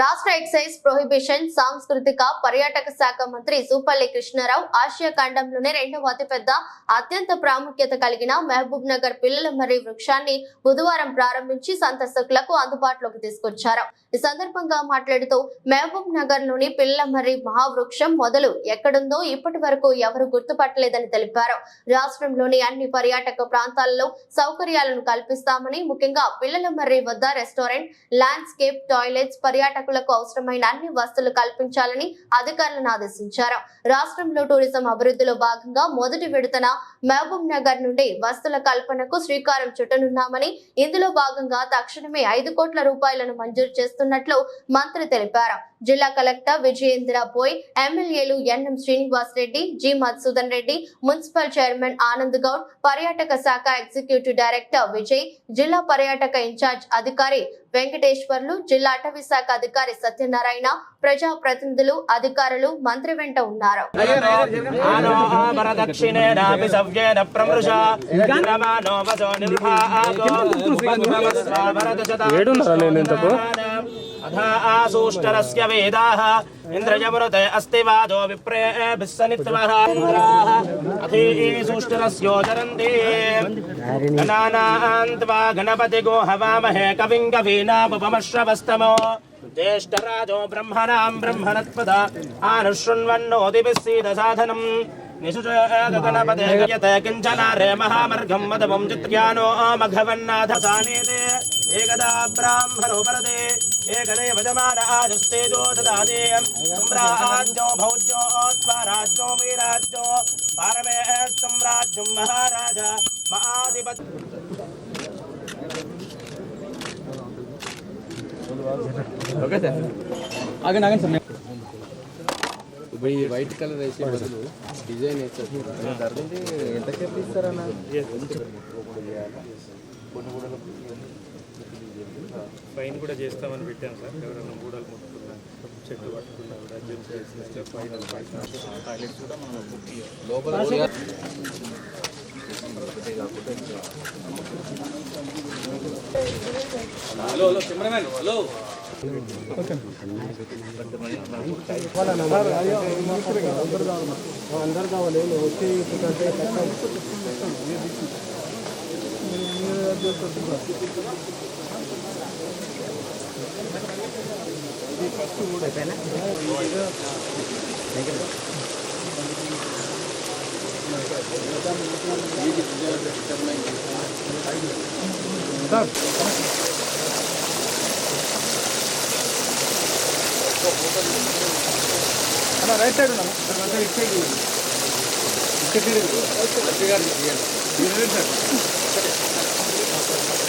ra రాష్ట్ర excise prohibition సాంస్కృతిక పర్యాటక శాఖ మంత్రి సూపల్లి కృష్ణారావు ఆసియా ఖండంలోనే రెండవ అతిపెద్ద అత్యంత ప్రాముఖ్యత కలిగిన మహబూబ్ నగర్ పిల్లల మర్రి వృక్షాన్ని బుధవారం ప్రారంభించి సందర్శకులకు అందుబాటులోకి తీసుకొచ్చారు. ఈ సందర్భంగా మాట్లాడుతూ మహబూబ్ నగర్లోని పిల్లల మర్రి మహావృక్షం మొదలు ఎక్కడుందో ఇప్పటి వరకు ఎవరు గుర్తుపట్టలేదని తెలిపారు. రాష్ట్రంలోని అన్ని పర్యాటక ప్రాంతాల్లో సౌకర్యాలను కల్పిస్తామని ముఖ్యంగా పిల్లల మర్రి వద్ద రెస్టారెంట్ ల్యాండ్స్కేప్ టాయిలెట్స్ పర్యాటకులకు అవసరమైన అన్ని వసతులు కల్పించాలని అధికారులను ఆదేశించారు. రాష్ట్రంలో టూరిజం అభివృద్ధిలో భాగంగా మొదటి విడతన మహబూబ్ నగర్ నుండి వసతుల కల్పనకు శ్రీకారం చుట్టనున్నామని ఇందులో భాగంగా తక్షణమే ఐదు కోట్ల రూపాయలను మంజూరు చేస్తున్నట్లు మంత్రి తెలిపారు. జిల్లా కలెక్టర్ విజయేంద్ర బోయ్ ఎమ్మెల్యేలు N M Srinivas Reddy G Madhusudan Reddy municipal chairman Anand Goud పర్యాటక శాఖ ఎగ్జిక్యూటివ్ డైరెక్టర్ విజయ్ జిల్లా పర్యాటక ఇన్ఛార్జ్ అధికారి వెంకటేశ్వర్లు జిల్లా అటవీ శాఖ అధికారి సత్యనారాయణ ప్రజా ప్రతినిధులు అధికారులు మంత్రి వెంట ఉన్నారు ఏడున్నారా నేను ఇంతకు? अधा आसूष्टरस्य वेदाः इन्द्रजमृते अस्ति वादो विप्रेभिः सनित्वः गणानान्त्वा गणपतिगो हवामहे कविं ज्येष्ठराजो ब्रह्मणां ब्रह्मणत्पद आनुशृण्वन्नोदिभिः निशुचगणपते गयते किञ्चनारे महामर्घं मदवं चित्र्यानो एकदा ब्राह्मणो वरदे एकदेव जमान आजस्तेजो ददाते सम्राज्यो भौज्यो त्वाराज्यो वीराज्यो पारमे सम्राज्यम् महाराज महाधिपति ఇప్పుడు ఈ వైట్ కలర్ వేసే బదులు డిజైన్ వేస్తారు ధరది ఎంతసేపు ఇస్తారన్న ఫైన్ కూడా చేస్తామని పెట్టాం సార్. ఎవరైనా మూడలు ముట్టుకున్నా చెట్లు పట్టుకున్నా కూడా జిమ్ చేసిన ఫైన్. టాయిలెట్స్ కూడా మనం బుక్ చేయాలి లోపల కష్టం కదా సెక్యూర్ వేసుకోవాలి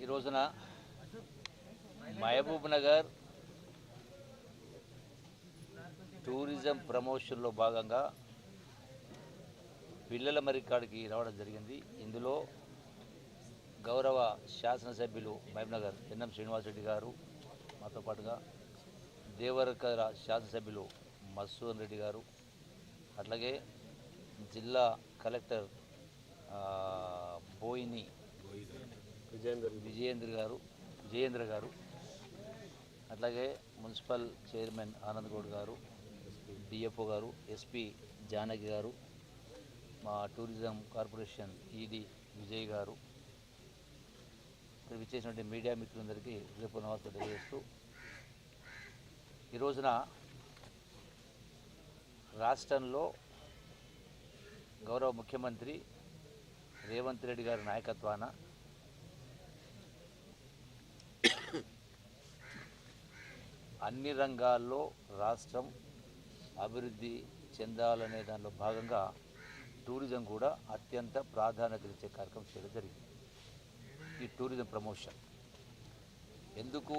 ఈ రోజున మహబూబ్ నగర్ టూరిజం ప్రమోషన్లో భాగంగా పిల్లల మరికాడికి రావడం జరిగింది. ఇందులో గౌరవ శాసనసభ్యులు మహబూబ్ నగర్ ఎన్ఎం శ్రీనివాసరెడ్డి గారు మాతో పాటుగా దేవరకర శాసనసభ్యులు మసూదన్ రెడ్డి గారు అట్లాగే జిల్లా కలెక్టర్ బోయిని విజయేంద్ర గారు విజయేంద్ర గారు అట్లాగే మున్సిపల్ చైర్మన్ ఆనంద్ గౌడ్ గారు డిఎఫ్ఓ గారు ఎస్పి జానకి గారు మా టూరిజం కార్పొరేషన్ ఈడీ విజయ్ గారు విచ్చేసినటువంటి మీడియా మిత్రులందరికీ రేపు నమస్తే తెలియజేస్తూ ఈ రోజున రాష్ట్రంలో గౌరవ ముఖ్యమంత్రి రేవంత్ రెడ్డి గారి నాయకత్వాన అన్ని రంగాల్లో రాష్ట్రం అభివృద్ధి చెందాలనే దానిలో భాగంగా టూరిజం కూడా అత్యంత ప్రాధాన్యతనిచ్చే కార్యక్రమం చేయడం జరిగింది. ఈ టూరిజం ప్రమోషన్. ఎందుకు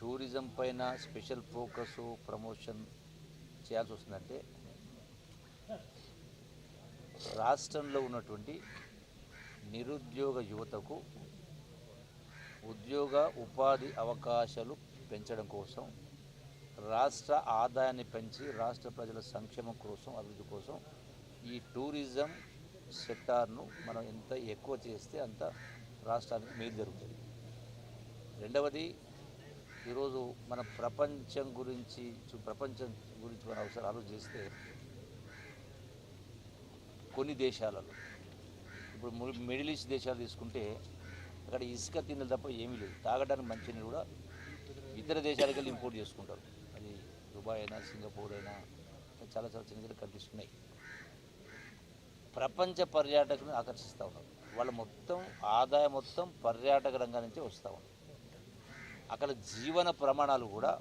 టూరిజం పైన స్పెషల్ ఫోకస్ ప్రమోషన్ చేయాల్సి వస్తుందంటే రాష్ట్రంలో ఉన్నటువంటి నిరుద్యోగ యువతకు ఉద్యోగ ఉపాధి అవకాశాలు పెంచడం కోసం రాష్ట్ర ఆదాయాన్ని పెంచి రాష్ట్ర ప్రజల సంక్షేమం కోసం అభివృద్ధి కోసం ఈ టూరిజం సెక్టార్ను మనం ఎంత ఎక్కువ చేస్తే అంత రాష్ట్రానికి మేలు జరుగుతుంది. రెండవది ఈరోజు మన ప్రపంచం గురించి చూ- ప్రపంచం గురించి మనం ఒకసారి ఆలోచిస్తే కొన్ని దేశాలలో ఇప్పుడు మిడిల్ ఈస్ట్ దేశాలు తీసుకుంటే అక్కడ ఇసుక తిన్నది తప్ప ఏమీ లేదు. తాగడానికి మంచినీళ్ళు కూడా ఇతర దేశాలకు వెళ్ళి ఇంపోర్ట్ చేసుకుంటారు. దుబాయ్ అయినా సింగపూర్ అయినా చాలా చాలా చిన్న చిన్న కంట్రీస్ ఉన్నాయి. ప్రపంచ పర్యాటకులను ఆకర్షిస్తూ ఉన్నారు వాళ్ళ మొత్తం ఆదాయం మొత్తం పర్యాటక రంగం నుంచి వస్తూ ఉన్నారు అక్కడ జీవన ప్రమాణాలు కూడా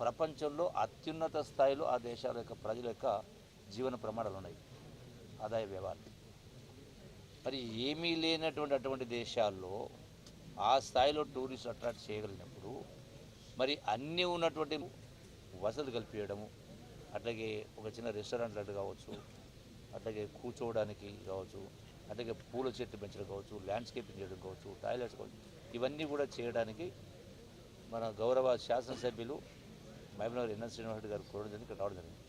ప్రపంచంలో అత్యున్నత స్థాయిలో ఆ దేశాల యొక్క ప్రజల యొక్క జీవన ప్రమాణాలు ఉన్నాయి. ఆదాయ వ్యవహారం. మరి ఏమీ లేనటువంటి అటువంటి దేశాల్లో ఆ స్థాయిలో టూరిస్ట్ అట్రాక్ట్ చేయగలిగినప్పుడు మరి అన్నీ ఉన్నటువంటి వసతులు కల్పించడము అట్లాగే ఒక చిన్న రెస్టారెంట్ లాంటి కావచ్చు అట్లాగే కూర్చోవడానికి కావచ్చు అట్లాగే పూల చెట్లు పెంచడం కావచ్చు ల్యాండ్స్కేపింగ్ చేయడం కావచ్చు టాయిలెట్స్ కావచ్చు ఇవన్నీ కూడా చేయడానికి మన గౌరవ శాసనసభ్యులు మహబూబ్నగర్ ఎన్ఎన్ శ్రీనివాస్ గారు కోరడం జరిగింది ఇక్కడ రావడం జరిగింది.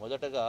మొదటగా